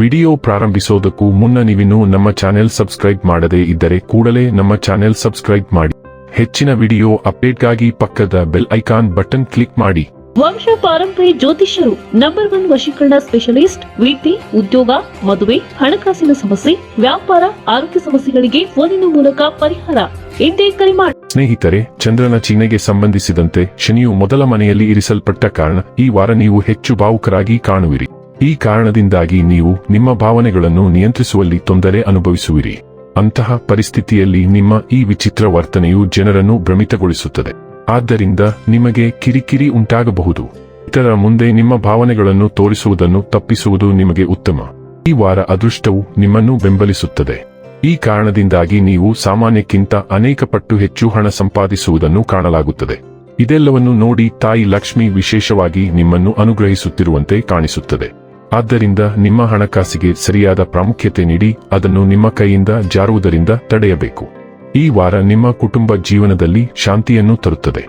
Video ಪ್ರಾರಂಭಿಸೋದಕ್ಕೂ ಮುನ್ನ ನೀವಿನ್ನೂ ನಮ್ಮ ಚಾನೆಲ್ ಸಬ್ಸ್ಕ್ರೈಬ್ ಮಾಡದೇ ಇದ್ದರೆ ಕೂಡಲೇ ನಮ್ಮ ಚಾನೆಲ್ ಸಬ್ಸ್ಕ್ರೈಬ್ ಮಾಡಿ. ಹೆಚ್ಚಿನ ವಿಡಿಯೋ ಅಪ್ಡೇಟ್ಗಾಗಿ ಪಕ್ಕದ ಬೆಲ್ ಐಕಾನ್ ಬಟನ್ ಕ್ಲಿಕ್ ಮಾಡಿ. ವಂಶ ಪಾರಂಪರಿ ಜ್ಯೋತಿಷ್ಯರು ನಂಬರ್ ಒನ್ ವಶೀಕರಣ ಸ್ಪೆಷಲಿಸ್ಟ್ ವೃತ್ತಿ ಉದ್ಯೋಗ ಮದುವೆ ಹಣಕಾಸಿನ ಸಮಸ್ಯೆ ವ್ಯಾಪಾರ ಆರೋಗ್ಯ ಸಮಸ್ಯೆಗಳಿಗೆ ಫೋನಿನ ಮೂಲಕ ಪರಿಹಾರ. ಎಂದೇ ಕರೆ ಮಾಡಿ ಸ್ನೇಹಿತರೆ ಚಂದ್ರನ ಚಿಹ್ನೆಗೆ ಸಂಬಂಧಿಸಿದಂತೆ ಶನಿಯು ಮೊದಲ ಮನೆಯಲ್ಲಿ ಇರಿಸಲ್ಪಟ್ಟ ಕಾರಣ ಈ ವಾರ ನೀವು ಹೆಚ್ಚು ಭಾವುಕರಾಗಿ ಕಾಣುವಿರಿ. ಈ ಕಾರಣದಿಂದಾಗಿ ನೀವು ನಿಮ್ಮ ಭಾವನೆಗಳನ್ನು ನಿಯಂತ್ರಿಸುವಲ್ಲಿ ತೊಂದರೆ ಅನುಭವಿಸುವಿರಿ. ಅಂತಹ ಪರಿಸ್ಥಿತಿಯಲ್ಲಿ ನಿಮ್ಮ ಈ ವಿಚಿತ್ರ ವರ್ತನೆಯು ಜನರನ್ನು ಭ್ರಮಿತಗೊಳಿಸುತ್ತದೆ. ಆದ್ದರಿಂದ ನಿಮಗೆ ಕಿರಿಕಿರಿ ಉಂಟಾಗಬಹುದು. ಇತರ ಮುಂದೆ ನಿಮ್ಮ ಭಾವನೆಗಳನ್ನು ತೋರಿಸುವುದನ್ನು ತಪ್ಪಿಸುವುದು ನಿಮಗೆ ಉತ್ತಮ. ಈ ವಾರ ಅದೃಷ್ಟವು ನಿಮ್ಮನ್ನು ಬೆಂಬಲಿಸುತ್ತದೆ. ಈ ಕಾರಣದಿಂದಾಗಿ ನೀವು ಸಾಮಾನ್ಯಕ್ಕಿಂತ ಅನೇಕ ಪಟ್ಟು ಹೆಚ್ಚು ಹಣ ಸಂಪಾದಿಸುವುದನ್ನು ಕಾಣಲಾಗುತ್ತದೆ. ಇದೆಲ್ಲವನ್ನು ನೋಡಿ ತಾಯಿ ಲಕ್ಷ್ಮಿ ವಿಶೇಷವಾಗಿ ನಿಮ್ಮನ್ನು ಅನುಗ್ರಹಿಸುತ್ತಿರುವಂತೆ ಕಾಣಿಸುತ್ತದೆ. ಆದ್ದರಿಂದ ನಿಮ್ಮ ಹಣಕಾಸಿಗೆ ಸರಿಯಾದ ಪ್ರಾಮುಖ್ಯತೆ ನೀಡಿ ಅದನ್ನು ನಿಮ್ಮ ಕೈಯಿಂದ ಜಾರುವುದರಿಂದ ತಡೆಯಬೇಕು. ಈ ವಾರ ನಿಮ್ಮ ಕುಟುಂಬ ಜೀವನದಲ್ಲಿ ಶಾಂತಿಯನ್ನು ತರುತ್ತದೆ.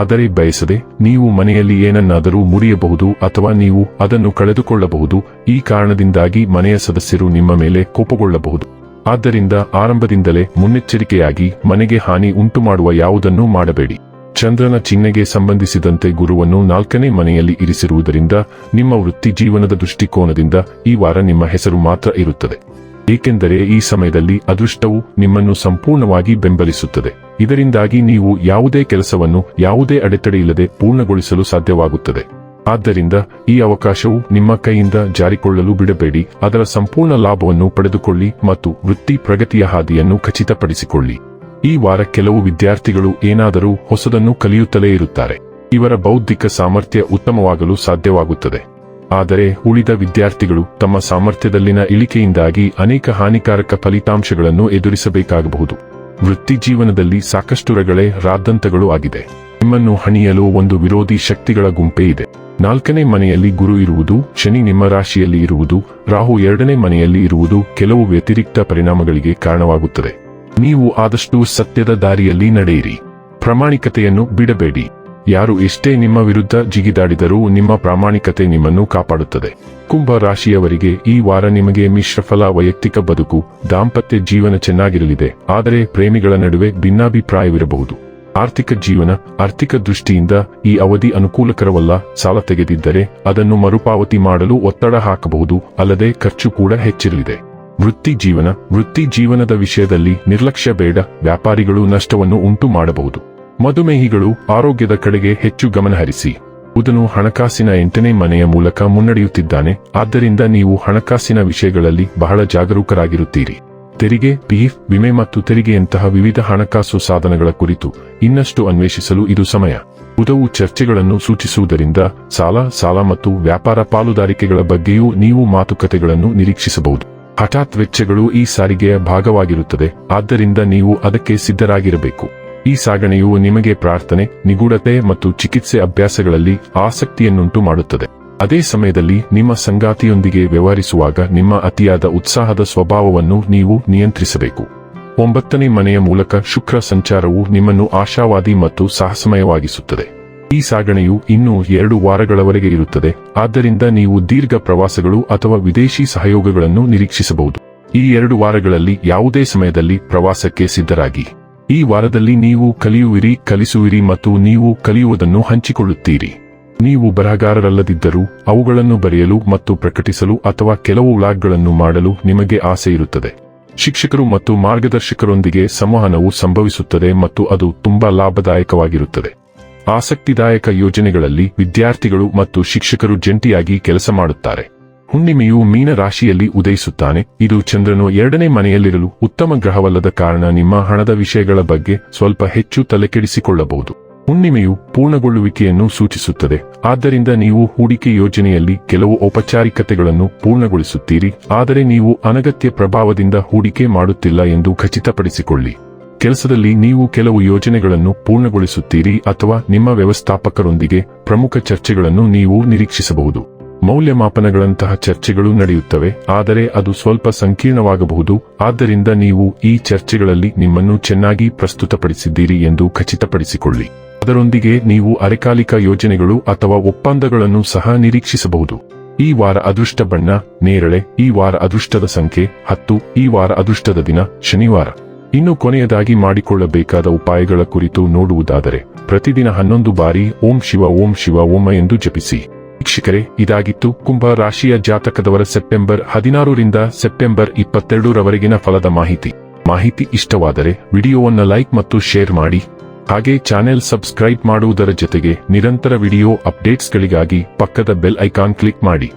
ಆದರೆ ಬಯಸದೆ ನೀವು ಮನೆಯಲ್ಲಿ ಏನನ್ನಾದರೂ ಮುರಿಯಬಹುದು ಅಥವಾ ನೀವು ಅದನ್ನು ಕಳೆದುಕೊಳ್ಳಬಹುದು, ಈ ಕಾರಣದಿಂದಾಗಿ ಮನೆಯ ಸದಸ್ಯರು ನಿಮ್ಮ ಮೇಲೆ ಕೋಪಗೊಳ್ಳಬಹುದು. ಆದ್ದರಿಂದ ಆರಂಭದಿಂದಲೇ ಮುನ್ನೆಚ್ಚರಿಕೆಯಾಗಿ ಮನೆಗೆ ಹಾನಿ ಉಂಟುಮಾಡುವ ಯಾವುದನ್ನೂ ಮಾಡಬೇಡಿ. ಚಂದ್ರನ ಚಿಹ್ನೆಗೆ ಸಂಬಂಧಿಸಿದಂತೆ ಗುರುವನ್ನು ನಾಲ್ಕನೇ ಮನೆಯಲ್ಲಿ ಇರಿಸಿರುವುದರಿಂದ ನಿಮ್ಮ ವೃತ್ತಿ ಜೀವನದ ದೃಷ್ಟಿಕೋನದಿಂದ ಈ ವಾರ ನಿಮ್ಮ ಹೆಸರು ಮಾತ್ರ ಇರುತ್ತದೆ. ಏಕೆಂದರೆ ಈ ಸಮಯದಲ್ಲಿ ಅದೃಷ್ಟವು ನಿಮ್ಮನ್ನು ಸಂಪೂರ್ಣವಾಗಿ ಬೆಂಬಲಿಸುತ್ತದೆ. ಇದರಿಂದಾಗಿ ನೀವು ಯಾವುದೇ ಕೆಲಸವನ್ನು ಯಾವುದೇ ಅಡೆತಡೆಯಿಲ್ಲದೆ ಪೂರ್ಣಗೊಳಿಸಲು ಸಾಧ್ಯವಾಗುತ್ತದೆ. ಆದ್ದರಿಂದ ಈ ಅವಕಾಶವು ನಿಮ್ಮ ಕೈಯಿಂದ ಜಾರಿಕೊಳ್ಳಲು ಬಿಡಬೇಡಿ. ಅದರ ಸಂಪೂರ್ಣ ಲಾಭವನ್ನು ಪಡೆದುಕೊಳ್ಳಿ ಮತ್ತು ವೃತ್ತಿ ಪ್ರಗತಿಯ ಹಾದಿಯನ್ನು ಖಚಿತಪಡಿಸಿಕೊಳ್ಳಿ. ಈ ವಾರ ಕೆಲವು ವಿದ್ಯಾರ್ಥಿಗಳು ಏನಾದರೂ ಹೊಸದನ್ನು ಕಲಿಯುತ್ತಲೇ ಇರುತ್ತಾರೆ. ಇವರ ಬೌದ್ಧಿಕ ಸಾಮರ್ಥ್ಯ ಉತ್ತಮವಾಗಲು ಸಾಧ್ಯವಾಗುತ್ತದೆ. ಆದರೆ ಉಳಿದ ವಿದ್ಯಾರ್ಥಿಗಳು ತಮ್ಮ ಸಾಮರ್ಥ್ಯದಲ್ಲಿನ ಇಳಿಕೆಯಿಂದಾಗಿ ಅನೇಕ ಹಾನಿಕಾರಕ ಫಲಿತಾಂಶಗಳನ್ನು ಎದುರಿಸಬೇಕಾಗಬಹುದು. ವೃತ್ತಿ ಜೀವನದಲ್ಲಿ ಸಾಕಷ್ಟು ರಗಳೇ ರಾದ್ದಂತಗಳು ಆಗಿದೆ. ನಿಮ್ಮನ್ನು ಹಣಿಯಲು ಒಂದು ವಿರೋಧಿ ಶಕ್ತಿಗಳ ಗುಂಪೇ ಇದೆ. ನಾಲ್ಕನೇ ಮನೆಯಲ್ಲಿ ಗುರು ಇರುವುದು, ಶನಿ ನಿಮ್ಮ ರಾಶಿಯಲ್ಲಿ ಇರುವುದು, ರಾಹು ಎರಡನೇ ಮನೆಯಲ್ಲಿ ಇರುವುದು ಕೆಲವು ವ್ಯತಿರಿಕ್ತ ಪರಿಣಾಮಗಳಿಗೆ ಕಾರಣವಾಗುತ್ತದೆ. ನೀವು ಆದಷ್ಟು ಸತ್ಯದ ದಾರಿಯಲ್ಲಿ ನಡೆಯಿರಿ. ಪ್ರಾಮಾಣಿಕತೆಯನ್ನು ಬಿಡಬೇಡಿ. ಯಾರು ಎಷ್ಟೇ ನಿಮ್ಮ ವಿರುದ್ಧ ಜಿಗಿದಾಡಿದರೂ ನಿಮ್ಮ ಪ್ರಾಮಾಣಿಕತೆ ನಿಮ್ಮನ್ನು ಕಾಪಾಡುತ್ತದೆ. ಕುಂಭ ರಾಶಿಯವರಿಗೆ ಈ ವಾರ ನಿಮಗೆ ಮಿಶ್ರಫಲ ವೈಯಕ್ತಿಕ ಬದುಕು, ದಾಂಪತ್ಯ ಜೀವನ ಚೆನ್ನಾಗಿರಲಿದೆ. ಆದರೆ ಪ್ರೇಮಿಗಳ ನಡುವೆ ಭಿನ್ನಾಭಿಪ್ರಾಯವಿರಬಹುದು. ಆರ್ಥಿಕ ಜೀವನ, ಆರ್ಥಿಕ ದೃಷ್ಟಿಯಿಂದ ಈ ಅವಧಿ ಅನುಕೂಲಕರವಲ್ಲ. ಸಾಲ ತೆಗೆದಿದ್ದರೆ ಅದನ್ನು ಮರುಪಾವತಿ ಮಾಡಲು ಒತ್ತಡ ಹಾಕಬಹುದು. ಅಲ್ಲದೆ ಖರ್ಚು ಕೂಡ ಹೆಚ್ಚಿರಲಿದೆ. ವೃತ್ತಿ ಜೀವನ, ವೃತ್ತಿ ಜೀವನದ ವಿಷಯದಲ್ಲಿ ನಿರ್ಲಕ್ಷ್ಯ ಬೇಡ, ವ್ಯಾಪಾರಿಗಳು ನಷ್ಟವನ್ನು ಉಂಟು ಮಾಡಬಹುದು. ಮಧುಮೇಹಿಗಳು ಆರೋಗ್ಯದ ಕಡೆಗೆ ಹೆಚ್ಚು ಗಮನಹರಿಸಿ ಬುಧನು ಹಣಕಾಸಿನ ಎಂಟನೇ ಮನೆಯ ಮೂಲಕ ಮುನ್ನಡೆಯುತ್ತಿದ್ದಾನೆ, ಆದ್ದರಿಂದ ನೀವು ಹಣಕಾಸಿನ ವಿಷಯಗಳಲ್ಲಿ ಬಹಳ ಜಾಗರೂಕರಾಗಿರುತ್ತೀರಿ. ತೆರಿಗೆ ಪಿಎಫ್ ವಿಮೆ ಮತ್ತು ತೆರಿಗೆಯಂತಹ ವಿವಿಧ ಹಣಕಾಸು ಸಾಧನಗಳ ಕುರಿತು ಇನ್ನಷ್ಟು ಅನ್ವೇಷಿಸಲು ಇದು ಸಮಯ. ಬುಧವು ಚರ್ಚೆಗಳನ್ನು ಸೂಚಿಸುವುದರಿಂದ ಸಾಲ ಸಾಲ ಮತ್ತು ವ್ಯಾಪಾರ ಪಾಲುದಾರಿಕೆಗಳ ಬಗ್ಗೆಯೂ ನೀವು ಮಾತುಕತೆಗಳನ್ನು ನಿರೀಕ್ಷಿಸಬಹುದು. ಹಠಾತ್ ವೆಚ್ಚಗಳು ಈ ಸಾರಿಗೆಯ ಭಾಗವಾಗಿರುತ್ತದೆ. ಆದ್ದರಿಂದ ನೀವು ಅದಕ್ಕೆ ಸಿದ್ಧರಾಗಿರಬೇಕು. ಈ ಸಾಗಣೆಯು ನಿಮಗೆ ಪ್ರಾರ್ಥನೆ, ನಿಗೂಢತೆ ಮತ್ತು ಚಿಕಿತ್ಸೆ ಅಭ್ಯಾಸಗಳಲ್ಲಿ ಆಸಕ್ತಿಯನ್ನುಂಟು ಮಾಡುತ್ತದೆ ಅದೇ ಸಮಯದಲ್ಲಿ ನಿಮ್ಮ ಸಂಗಾತಿಯೊಂದಿಗೆ ವ್ಯವಹರಿಸುವಾಗ ನಿಮ್ಮ ಅತಿಯಾದ ಉತ್ಸಾಹದ ಸ್ವಭಾವವನ್ನು ನೀವು ನಿಯಂತ್ರಿಸಬೇಕು. ಒಂಬತ್ತನೇ ಮನೆಯ ಮೂಲಕ ಶುಕ್ರ ಸಂಚಾರವು ನಿಮ್ಮನ್ನು ಆಶಾವಾದಿ ಮತ್ತು ಸಾಹಸಮಯವಾಗಿಸುತ್ತದೆ. ಈ ಸಾಗಣೆಯು ಇನ್ನೂ ಎರಡು ವಾರಗಳವರೆಗೆ ಇರುತ್ತದೆ. ಆದ್ದರಿಂದ ನೀವು ದೀರ್ಘ ಪ್ರವಾಸಗಳು ಅಥವಾ ವಿದೇಶಿ ಸಹಯೋಗಗಳನ್ನು ನಿರೀಕ್ಷಿಸಬಹುದು. ಈ ಎರಡು ವಾರಗಳಲ್ಲಿ ಯಾವುದೇ ಸಮಯದಲ್ಲಿ ಪ್ರವಾಸಕ್ಕೆ ಸಿದ್ಧರಾಗಿ. ಈ ವಾರದಲ್ಲಿ ನೀವು ಕಲಿಯುವಿರಿ, ಕಲಿಸುವಿರಿ ಮತ್ತು ನೀವು ಕಲಿಯುವುದನ್ನು ಹಂಚಿಕೊಳ್ಳುತ್ತೀರಿ. ನೀವು ಬರಹಗಾರರಲ್ಲದಿದ್ದರೂ, ಅವುಗಳನ್ನು ಬರೆಯಲು ಮತ್ತು ಪ್ರಕಟಿಸಲು ಅಥವಾ ಕೆಲವು ವ್ಲಾಗ್ಗಳನ್ನು ಮಾಡಲು ನಿಮಗೆ ಆಸೆ ಇರುತ್ತದೆ. ಶಿಕ್ಷಕರು ಮತ್ತು ಮಾರ್ಗದರ್ಶಕರೊಂದಿಗೆ ಸಂವಹನವು ಸಂಭವಿಸುತ್ತದೆ ಮತ್ತು ಅದು ತುಂಬಾ ಲಾಭದಾಯಕವಾಗಿರುತ್ತದೆ. ಆಸಕ್ತಿದಾಯಕ ಯೋಜನೆಗಳಲ್ಲಿ ವಿದ್ಯಾರ್ಥಿಗಳು ಮತ್ತು ಶಿಕ್ಷಕರು ಜಂಟಿಯಾಗಿ ಕೆಲಸ ಮಾಡುತ್ತಾರೆ. ಹುಣ್ಣಿಮೆಯು ಮೀನ ರಾಶಿಯಲ್ಲಿ ಉದಯಿಸುತ್ತಾನೆ. ಇದು ಚಂದ್ರನು ಎರಡನೇ ಮನೆಯಲ್ಲಿರಲು ಉತ್ತಮ ಗ್ರಹವಲ್ಲದ ಕಾರಣ ನಿಮ್ಮ ಹಣದ ವಿಷಯಗಳ ಬಗ್ಗೆ ಸ್ವಲ್ಪ ಹೆಚ್ಚು ತಲೆಕೆಡಿಸಿಕೊಳ್ಳಬಹುದು. ಹುಣ್ಣಿಮೆಯು ಪೂರ್ಣಗೊಳ್ಳುವಿಕೆಯನ್ನು ಸೂಚಿಸುತ್ತದೆ. ಆದ್ದರಿಂದ ನೀವು ಹೂಡಿಕೆ ಯೋಜನೆಯಲ್ಲಿ ಕೆಲವು ಔಪಚಾರಿಕತೆಗಳನ್ನು ಪೂರ್ಣಗೊಳಿಸುತ್ತೀರಿ. ಆದರೆ ನೀವು ಅನಗತ್ಯ ಪ್ರಭಾವದಿಂದ ಹೂಡಿಕೆ ಮಾಡುತ್ತಿಲ್ಲ ಎಂದು ಖಚಿತಪಡಿಸಿಕೊಳ್ಳಿ. ಕೆಲಸದಲ್ಲಿ ನೀವು ಕೆಲವು ಯೋಜನೆಗಳನ್ನು ಪೂರ್ಣಗೊಳಿಸುತ್ತೀರಿ ಅಥವಾ ನಿಮ್ಮ ವ್ಯವಸ್ಥಾಪಕರೊಂದಿಗೆ ಪ್ರಮುಖ ಚರ್ಚೆಗಳನ್ನು ನೀವು ನಿರೀಕ್ಷಿಸಬಹುದು. ಮೌಲ್ಯಮಾಪನಗಳಂತಹ ಚರ್ಚೆಗಳು ನಡೆಯುತ್ತವೆ, ಆದರೆ ಅದು ಸ್ವಲ್ಪ ಸಂಕೀರ್ಣವಾಗಬಹುದು. ಆದ್ದರಿಂದ ನೀವು ಈ ಚರ್ಚೆಗಳಲ್ಲಿ ನಿಮ್ಮನ್ನು ಚೆನ್ನಾಗಿ ಪ್ರಸ್ತುತಪಡಿಸಿದ್ದೀರಿ ಎಂದು ಖಚಿತಪಡಿಸಿಕೊಳ್ಳಿ. ಅದರೊಂದಿಗೆ ನೀವು ಅರೆಕಾಲಿಕ ಯೋಜನೆಗಳು ಅಥವಾ ಒಪ್ಪಂದಗಳನ್ನು ಸಹ ನಿರೀಕ್ಷಿಸಬಹುದು. ಈ ವಾರ ಅದೃಷ್ಟ ಬಣ್ಣ, ನೇರಳೆ, ಈ ವಾರ ಅದೃಷ್ಟದ ಸಂಖ್ಯೆ ಹತ್ತು, ಈ ವಾರ ಅದೃಷ್ಟದ ದಿನ, ಶನಿವಾರ. ಇನ್ನು ಕೊನೆಯದಾಗಿ ಮಾಡಿಕೊಳ್ಳಬೇಕಾದ ಉಪಾಯಗಳ ಕುರಿತು ನೋಡುವುದಾದರೆ, ಪ್ರತಿದಿನ ಹನ್ನೊಂದು ಬಾರಿ ಓಂ ಶಿವ ಓಂ ಶಿವ ಓಮ ಎಂದು ಜಪಿಸಿ. ವೀಕ್ಷಕರೇ, ಇದಾಗಿತ್ತು ಕುಂಭ ರಾಶಿಯ ಜಾತಕದವರ ಸೆಪ್ಟೆಂಬರ್ ಹದಿನಾರರಿಂದ ಸೆಪ್ಟೆಂಬರ್ ಇಪ್ಪತ್ತೆರಡರವರೆಗಿನ ಫಲದ ಮಾಹಿತಿ. ಮಾಹಿತಿ ಇಷ್ಟವಾದರೆ ವಿಡಿಯೋವನ್ನು ಲೈಕ್ ಮತ್ತು ಶೇರ್ ಮಾಡಿ. ಹಾಗೆ ಚಾನೆಲ್ ಸಬ್ಸ್ಕ್ರೈಬ್ ಮಾಡುವುದರ ಜೊತೆಗೆ ನಿರಂತರ ವಿಡಿಯೋ ಅಪ್ಡೇಟ್ಸ್ಗಳಿಗಾಗಿ ಪಕ್ಕದ ಬೆಲ್ ಐಕಾನ್ ಕ್ಲಿಕ್ ಮಾಡಿ.